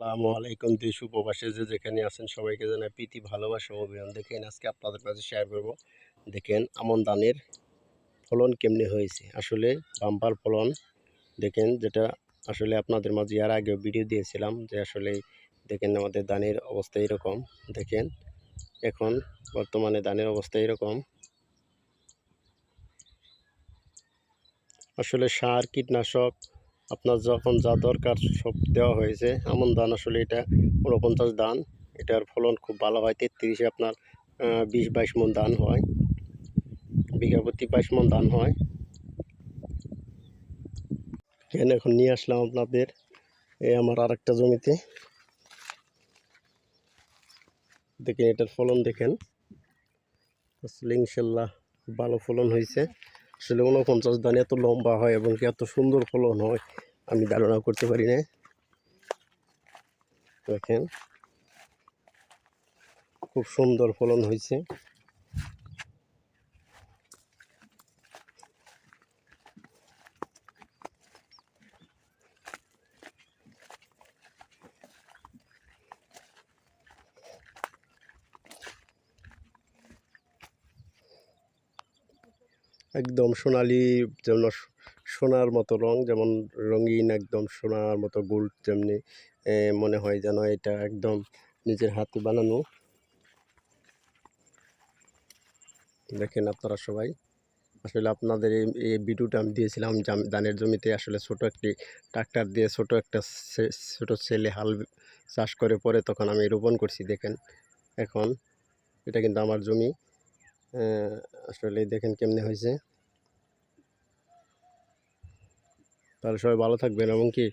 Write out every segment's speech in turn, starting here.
আসসালামু আলাইকুম দেশ উপবাসে যে যেখানে আছেন সবাইকে জানাই প্রীতি, ভালোবাসা অভিযান দেখেন, আজকে আপনাদের কাছে শেয়ার করব। দেখেন, আমন ধানের ফলন কেমনে হয়েছে? আসলে বাম্পার ফলন, দেখেন, যেটা আসলে আপনাদের মাঝে আর আগেও ভিডিও দিয়েছিলাম যে আসলে, দেখেন, আমাদের ধানের অবস্থা এরকম। দেখেন, এখন বর্তমানে ধানের অবস্থা এরকম। আসলে সার, কীটনাশক আপনার যখন যা দরকার সব দেওয়া হয়েছে আমন ধান আসলে এটা উনপঞ্চাশ ধান, এটার ফলন খুব ভালো হয়। তেত্রিশে আপনার বিশ বাইশ মন ধান হয়। বিঘা প্রতি বাইশ মন ধান হয়। এখানে এখন নিয়ে আসলাম আপনাদের এই আমার আর একটা জমিতে। দেখেন এটার ফলন দেখেন। আসলে ইনশাল্লাহ ভালো ফলন হয়েছে। আসলে উনপঞ্চাশ দান এত লম্বা হয় এবং কি এত সুন্দর ফলন হয়, আমি ধারণা করতে পারি না দেখেন, খুব সুন্দর ফলন হয়েছে। একদম সোনালি যেমন সোনার মতো রং, যেমন রঙিন একদম সোনার মতো গোল্ড যেমনি মনে হয় যেন এটা একদম নিজের হাতে বানানো। দেখেন আপনারা সবাই, আসলে আপনাদের এই ভিডিওটা আমি দিয়েছিলাম ধানের জমিতে আসলে ছোট একটি ট্রাক্টর দিয়ে ছোট একটা ছোট ছেলে হাল চাষ করে পরে তখন আমি রোপণ করছি, দেখেন। এখন এটা কিন্তু আমার জমি। আসলে দেখেন কেমনে হয়েছে। তাহলে সবাই ভালো থাকবেন এবং কি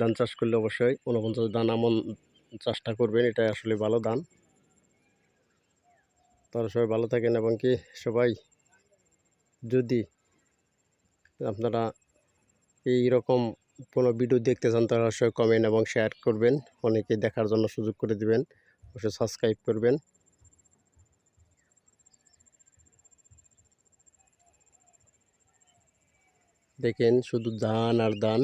ধান চাষ করলে অবশ্যই উনপঞ্চাশ ধান আমন চাষটা করবেন এটা আসলে ভালো ধান। তাহলে সবাই ভালো থাকেন এবং কি সবাই যদি আপনারা এই রকম কোনো ভিডিও দেখতে চান, তাহলে অবশ্যই কমেন্ট এবং শেয়ার করবেন। অনেকে দেখার জন্য সুযোগ করে দিবেন। অবশ্যই সাবস্ক্রাইব করবেন। দেখেন শুধু ধান আর ধান।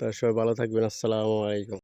তাহলে সবাই ভালো থাকবেন আসসালামু আলাইকুম।